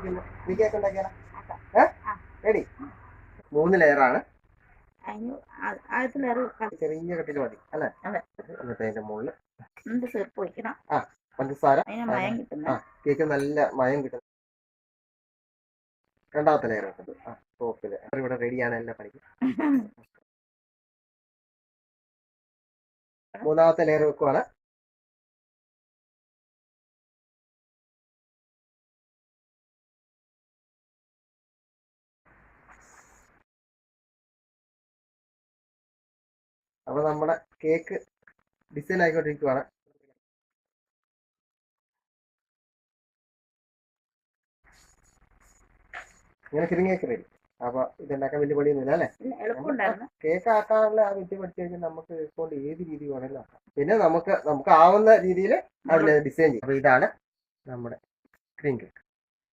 നമുക്ക് കേക്ക് ഉണ്ടാക്കിയാലോ ആ. റെഡി മൂന്ന് ലെയറാണ് ആ- ചെറിയ കട്ടിൽ മതി അല്ലേ. എന്നിട്ട് അതിന്റെ മുകളിൽ ഒഴിക്കണം? പഞ്ചസാര. ആ കേക്ക് നല്ല മയം കിട്ടും രണ്ടാമത്തെ ലെയർ ആ ടോപ്പിൽ ഇവിടെ റെഡിയാണ് എല്ലാ പണിക്കും. മൂന്നാമത്തെ ലെയർ വെക്കുവാണ്. അപ്പൊ നമ്മുടെ കേക്ക് ഡിസൈൻ ആയിക്കൊണ്ടിരിക്കുവാണ്. ഇങ്ങനെ കിരിങ്ങി കേക്ക് റെഡി അപ്പൊ ഇതുണ്ടാക്കാൻ വലിയ പണിയൊന്നുമില്ല അല്ലേ? കേക്ക് ആക്കാനുള്ള ആ വിദ്യ പഠിച്ചു കഴിഞ്ഞാൽ നമുക്ക് കൊണ്ട് ഏത് രീതി വേണമെങ്കിലും ആക്കാം. പിന്നെ നമുക്ക് നമുക്ക് ആവുന്ന രീതിയിൽ അതിനെ ഡിസൈൻ ചെയ്യാം. അപ്പൊ ഇതാണ് നമ്മുടെ ക്രീം കേക്ക്.